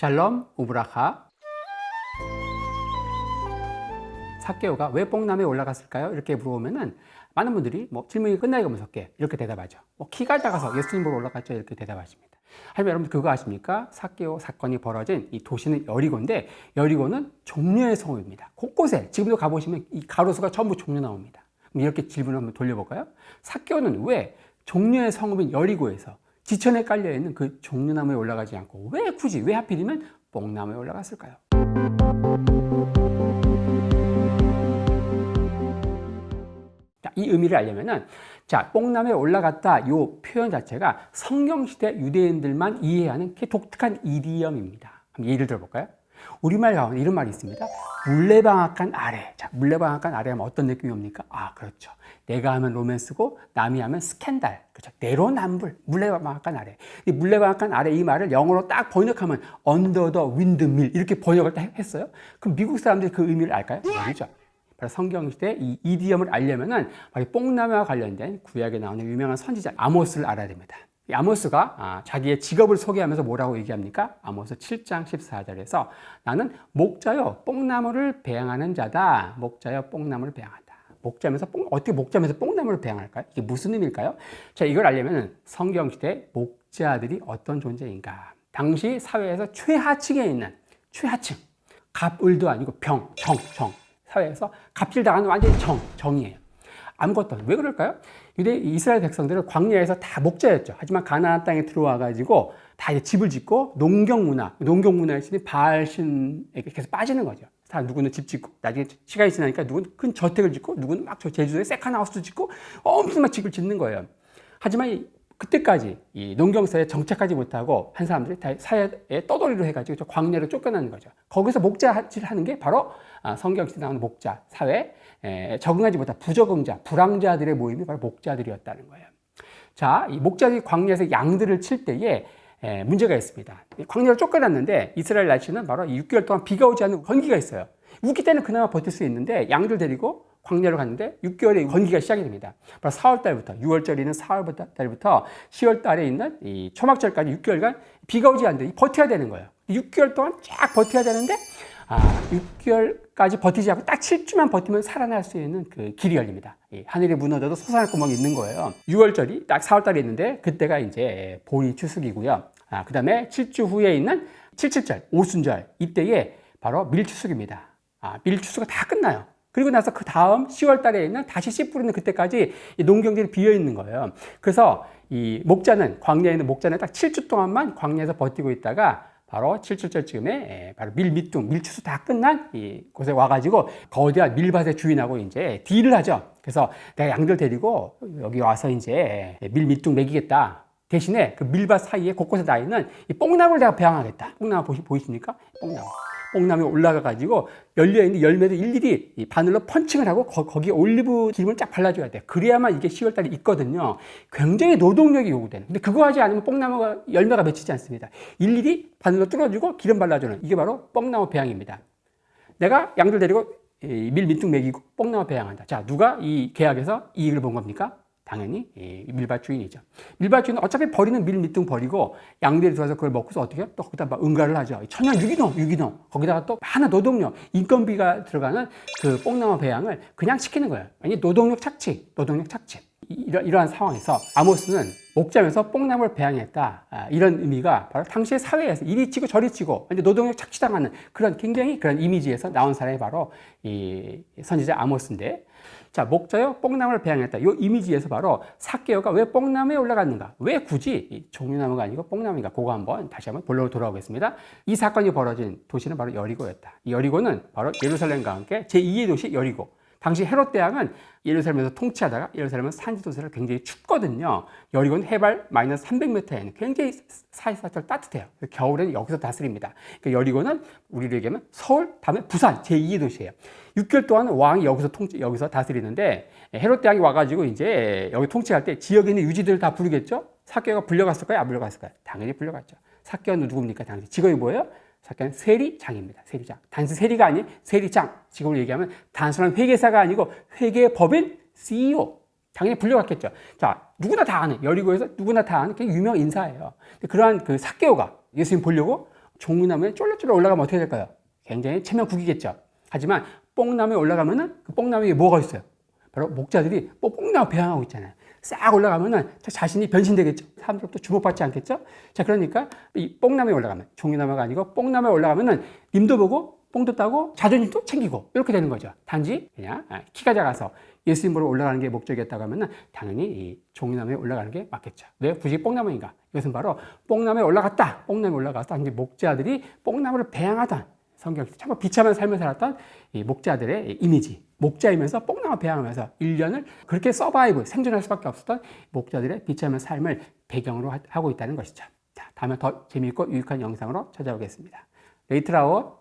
샬롬 우브라카 사케오가 왜 뽕남에 올라갔을까요? 이렇게 물어보면은 많은 분들이 뭐 질문이 끝나기가 무섭게 이렇게 대답하죠. 뭐 키가 작아서 예수님 보러 올라갔죠. 이렇게 대답하십니다. 하지만 여러분 그거 아십니까? 사케오 사건이 벌어진 이 도시는 여리고인데 여리고는 종려의 성읍입니다. 곳곳에 지금도 가보시면 이 가로수가 전부 종려 나옵니다. 이렇게 질문을 한번 돌려볼까요? 사케오는 왜 종려의 성읍인 여리고에서 지천에 깔려 있는 그 종려나무에 올라가지 않고 왜 굳이 왜 하필이면 뽕나무에 올라갔을까요? 자, 이 의미를 알려면은 자, 뽕나무에 올라갔다 요 표현 자체가 성경 시대 유대인들만 이해하는 그 독특한 이디엄입니다. 한번 예를 들어 볼까요? 우리말 가운데 이런 말이 있습니다. 물레방앗간 아래. 자, 물레방앗간 아래 하면 어떤 느낌이 옵니까? 아, 그렇죠. 내가 하면 로맨스고 남이 하면 스캔들. 그렇죠. 내로남불. 물레방앗간 아래. 이 물레방앗간 아래 이 말을 영어로 딱 번역하면 언더 더 윈드밀 이렇게 번역을 딱 했어요. 그럼 미국 사람들이 그 의미를 알까요? 모르죠. 바로 성경 시대 이 이디엄을 알려면은 바로 이 뽕나무와 관련된 구약에 나오는 유명한 선지자 아모스를 알아야 됩니다. 이 아모스가 아, 자기의 직업을 소개하면서 뭐라고 얘기합니까? 아모스 7장 14절에서 나는 목자요 뽕나무를 배양하는 자다. 목자요 뽕나무를 배양한다. 목자면서 뽕, 어떻게 목자면서 뽕나무를 배양할까요? 이게 무슨 의미일까요? 자, 이걸 알려면 성경 시대 목자들이 어떤 존재인가? 당시 사회에서 최하층에 있는 최하층. 갑을도 아니고 병, 정, 정. 사회에서 갑질당하는 완전히 정, 정이에요. 아무것도 왜 그럴까요? 유대 이스라엘 백성들은 광야에서 다 목자였죠. 하지만 가나안 땅에 들어와 가지고 다 이제 집을 짓고 농경 문화, 농경 문화의 신인 바알 신에게 계속 빠지는 거죠. 다 누구는 집 짓고 나중에 시간이 지나니까 누구는 큰 저택을 짓고 누구는 막 저 제주도에 세컨 하우스 짓고 엄청난 집을 짓는 거예요. 하지만 이 그때까지 이 농경사에 정착하지 못하고 한 사람들이 다 사회에 떠돌이로 해가지고 저 광야로 쫓겨나는 거죠. 거기서 목자질 하는 게 바로 아, 성경시대 나오는 목자, 사회, 에, 적응하지 못한 부적응자, 불황자들의 모임이 바로 목자들이었다는 거예요. 자, 이 목자들이 광야에서 양들을 칠 때에 에, 문제가 있습니다. 이 광야로 쫓겨났는데 이스라엘 날씨는 바로 6개월 동안 비가 오지 않는 건기가 있어요. 우기 때는 그나마 버틸 수 있는데 양들 데리고 광야로 갔는데 6개월에 건기가 시작이 됩니다. 바로 4월 달부터 6월절이는 4월 달부터 10월 달에 있는 이 초막절까지 6개월간 비가 오지 않는데 버텨야 되는 거예요. 6개월 동안 쫙 버텨야 되는데 아, 6개월까지 버티지 않고 딱 7주만 버티면 살아날 수 있는 그 길이 열립니다. 이 하늘이 무너져도 솟아날 구멍이 있는 거예요. 6월절이 딱 4월달에 있는데 그때가 이제 보리 추석이고요. 아, 그 다음에 7주 후에 있는 77절, 오순절 이때에 바로 밀추석입니다. 아, 밀추수가 다 끝나요. 그리고 나서 그 다음 10월 달에 있는 다시 씨 뿌리는 그때까지 이 농경들이 비어 있는 거예요. 그래서 이 목자는 광야에 있는 목자는 딱 7주 동안만 광야에서 버티고 있다가 바로 7주절쯤에 바로 밀 밑둥, 밀추수 다 끝난 이 곳에 와가지고 거대한 밀밭의 주인하고 이제 딜을 하죠. 그래서 내가 양들 데리고 여기 와서 이제 밀 밑둥 먹이겠다. 대신에 그 밀밭 사이에 곳곳에 나 있는 이 뽕나무를 내가 배양하겠다. 뽕나무 보시, 보이십니까? 뽕나무. 뽕나무에 올라가 가지고 열려 있는 열매를 일일이 이 바늘로 펀칭을 하고 거, 거기에 올리브 기름을 쫙 발라줘야 돼. 그래야만 이게 10월 달에 있거든요. 굉장히 노동력이 요구되는. 근데 그거 하지 않으면 뽕나무가 열매가 맺히지 않습니다. 일일이 바늘로 뚫어주고 기름 발라주는 이게 바로 뽕나무 배양입니다. 내가 양들 데리고 밀 밑둥 먹이고 뽕나무 배양한다. 자, 누가 이 계약에서 이익을 본 겁니까? 당연히 밀밭 주인이죠. 밀밭 주인은 어차피 버리는 밀 밑둥 버리고 양들이 들어와서 그걸 먹고서 어떻게 또 거기다 막 응가를 하죠. 천연 유기농, 유기농. 거기다가 또 많은 노동력, 인건비가 들어가는 그 뽕나무 배양을 그냥 시키는 거예요. 아니 노동력 착취, 노동력 착취. 이러, 이러한 상황에서 아모스는 목자면서 뽕나무를 배양했다. 아, 이런 의미가 바로 당시의 사회에서 이리 치고 저리 치고 노동력 착취당하는 그런 굉장히 그런 이미지에서 나온 사람이 바로 이 선지자 아모스인데 자, 목자요 뽕나무를 배양했다. 이 이미지에서 바로 사케오가 왜 뽕나무에 올라갔는가? 왜 굳이 종류나무가 아니고 뽕나무인가? 그거 한번 다시 한번 본론으로 돌아오겠습니다. 이 사건이 벌어진 도시는 바로 여리고였다. 이 여리고는 바로 예루살렘과 함께 제2의 도시 여리고. 당시 헤롯 대왕은 예루살렘에서 통치하다가 예루살렘은 산지 도시를 굉장히 춥거든요. 여리고는 해발 마이너스 300m에 있는 굉장히 사이사철 따뜻해요. 겨울에는 여기서 다스립니다. 그러니까 여리고는 우리로 얘기하면 서울, 다음에 부산 제2의 도시예요. 6개월 동안 왕이 여기서 통치, 여기서 다스리는데 헤롯 대왕이 와가지고 이제 여기 통치할 때 지역에 있는 유지들을 다 부르겠죠? 사케가 불려갔을까요? 안 불려갔을까요? 당연히 불려갔죠. 사케는 누굽니까? 당시 직업이 뭐예요? 사케는 세리장입니다. 세리장. 단순 세리가 아닌 세리장. 직업을 얘기하면 단순한 회계사가 아니고 회계법인 CEO. 당연히 불려갔겠죠. 자, 누구나 다 아는, 여리고에서 누구나 다 아는 굉장히 유명 인사예요. 그러한 그 사케오가 예수님 보려고 종이나무에 쫄래쫄래 올라가면 어떻게 될까요? 굉장히 체면국이겠죠. 하지만 뽕나무에 올라가면은 그 뽕나무 위에 뭐가 있어요? 바로 목자들이 뭐 뽕나무 배양하고 있잖아요. 싹 올라가면은 자- 자신이 변신되겠죠. 사람들도 주목받지 않겠죠? 자, 그러니까 이 뽕나무에 올라가면 종이나무가 아니고 뽕나무에 올라가면은 님도 보고 뽕도 따고 자존심도 챙기고 이렇게 되는 거죠. 단지 그냥 아, 키가 작아서 예수님 보러 올라가는 게 목적이었다고 하면은 당연히 이 종이나무에 올라가는 게 맞겠죠. 왜 굳이 뽕나무인가? 이것은 바로 뽕나무에 올라갔다. 뽕나무에 올라갔다. 이제 목자들이 뽕나무를 배양하던 성경 참 비참한 삶을 살았던 이 목자들의 이미지. 목자이면서 뽕나무 배양하면서 1년을 그렇게 서바이브, 생존할 수밖에 없었던 목자들의 비참한 삶을 배경으로 하- 하고 있다는 것이죠. 자, 다음에 더 재미있고 유익한 영상으로 찾아오겠습니다. 레이트라웃